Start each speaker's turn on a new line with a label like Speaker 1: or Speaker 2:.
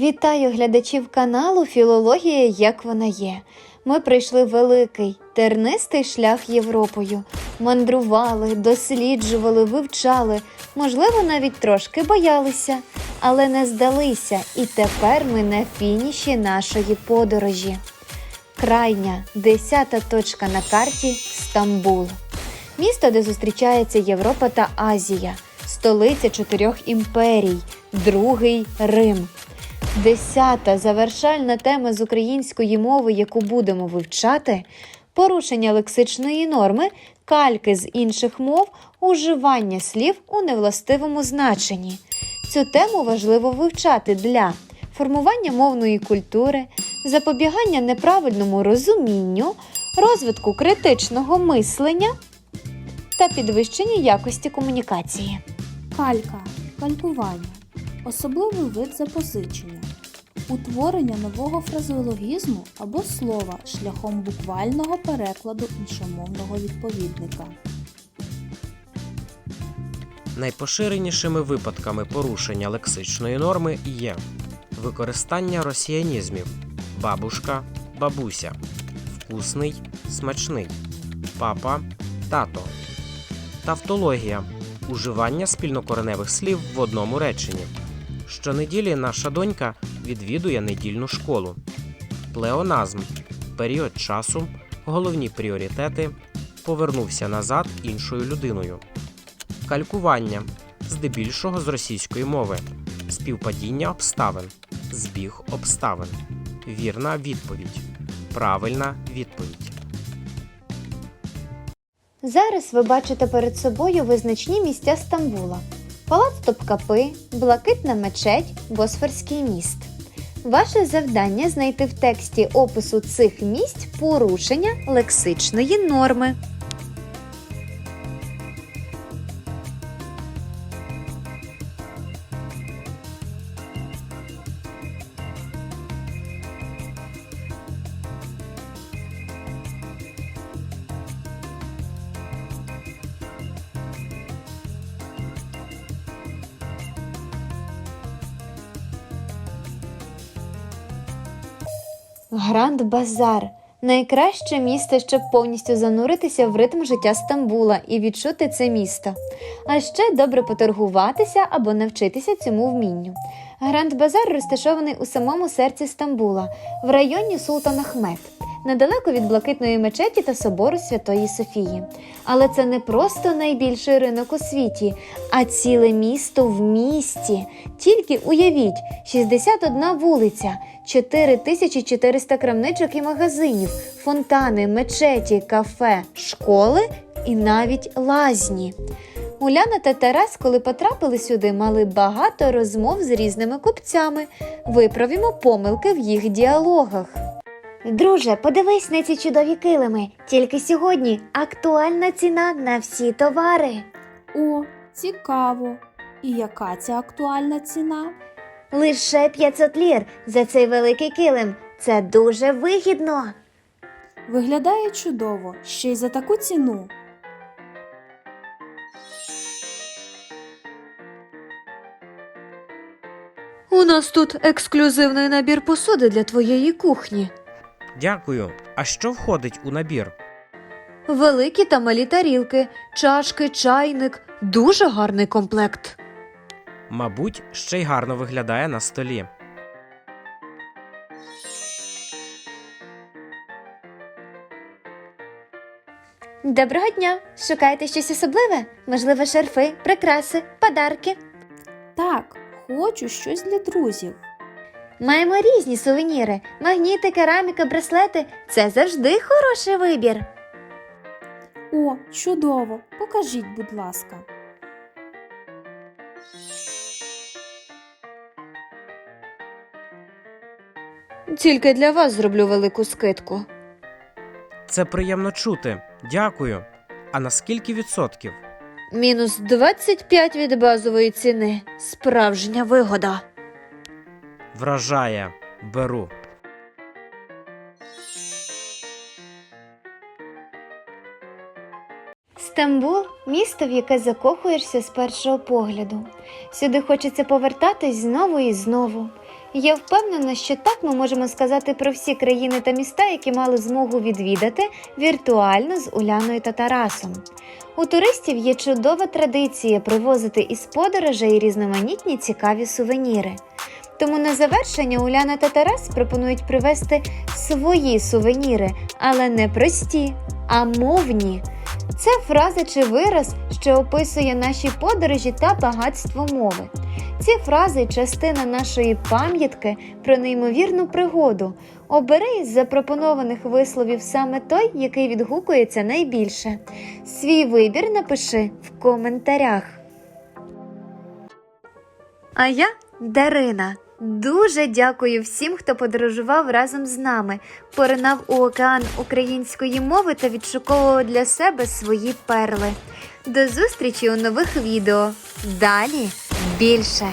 Speaker 1: Вітаю глядачів каналу Філологія як вона є. Ми пройшли великий тернистий шлях Європою. Мандрували, досліджували, вивчали, можливо, навіть трошки боялися, але не здалися, і тепер ми на фініші нашої подорожі. Крайня десята точка на карті Стамбул. Місто, де зустрічається Європа та Азія, столиця чотирьох імперій, другий Рим. Десята завершальна тема з української мови, яку будемо вивчати, порушення лексичної норми, кальки з інших мов, уживання слів у невластивому значенні. Цю тему важливо вивчати для формування мовної культури, запобігання неправильному розумінню, розвитку критичного мислення та підвищення якості комунікації.
Speaker 2: Калька калькування. Особливий вид запозичення. Утворення нового фразеологізму або слова шляхом буквального перекладу іншомовного відповідника.
Speaker 3: Найпоширенішими випадками порушення лексичної норми є використання росіянізмів бабушка, бабуся, вкусний, смачний, папа, тато, тавтологія уживання спільнокореневих слів в одному реченні. Щонеділі наша донька відвідує недільну школу. Плеоназм період часу, головні пріоритети, повернувся назад іншою людиною. Калькування здебільшого з російської мови, співпадіння обставин, збіг обставин, вірна відповідь, правильна відповідь.
Speaker 1: Зараз ви бачите перед собою визначні місця Стамбула: Палац Топкапи, Блакитна мечеть, Босфорський міст. Ваше завдання знайти в тексті опису цих місць порушення лексичної норми. Гранд Базар найкраще місце, щоб повністю зануритися в ритм життя Стамбула і відчути це місто. А ще добре поторгуватися або навчитися цьому вмінню. Гранд Базар розташований у самому серці Стамбула, в районі Султан Ахмед, недалеко від блакитної мечеті та собору Святої Софії. Але це не просто найбільший ринок у світі, а ціле місто в місті. Тільки уявіть, 61 вулиця, 4400 крамничок і магазинів, фонтани, мечеті, кафе, школи і навіть лазні. Уляна та Тарас, коли потрапили сюди, мали багато розмов з різними купцями. Виправімо помилки в їх діалогах. Друже, подивись на ці чудові килими. Тільки сьогодні актуальна ціна на всі товари.
Speaker 2: О, цікаво! І яка ця актуальна ціна?
Speaker 1: Лише 500 лір за цей великий килим. Це дуже вигідно.
Speaker 2: Виглядає чудово, ще й за таку ціну.
Speaker 1: У нас тут ексклюзивний набір посуди для твоєї кухні.
Speaker 3: Дякую. А що входить у набір?
Speaker 1: Великі та малі тарілки, чашки, чайник. Дуже гарний комплект.
Speaker 3: Мабуть, ще й гарно виглядає на столі.
Speaker 1: Доброго дня! Шукаєте щось особливе? Можливо, шарфи, прикраси, подарки.
Speaker 2: Так, хочу щось для друзів.
Speaker 1: Маємо різні сувеніри: магніти, кераміка, браслети. Це завжди хороший вибір.
Speaker 2: О, чудово! Покажіть, будь ласка.
Speaker 1: Тільки для вас зроблю велику скидку.
Speaker 3: Це приємно чути. Дякую. А на скільки відсотків?
Speaker 1: Мінус 25 від базової ціни. Справжня вигода.
Speaker 3: Вражає. Беру.
Speaker 1: Стамбул місто, в яке закохуєшся з першого погляду. Сюди хочеться повертатись знову і знову. Я впевнена, що так ми можемо сказати про всі країни та міста, які мали змогу відвідати віртуально з Уляною та Тарасом. У туристів є чудова традиція привозити із подорожей різноманітні цікаві сувеніри. Тому на завершення Уляна та Тарас пропонують привезти свої сувеніри, але не прості, а мовні. Це фраза чи вираз, що описує наші подорожі та багатство мови. Ці фрази частина нашої пам'ятки про неймовірну пригоду. Обери із запропонованих висловів саме той, який відгукується найбільше. Свій вибір напиши в коментарях. А я Дарина. Дуже дякую всім, хто подорожував разом з нами, поринав у океан української мови та відшуковував для себе свої перли. До зустрічі у нових відео. Далі більше.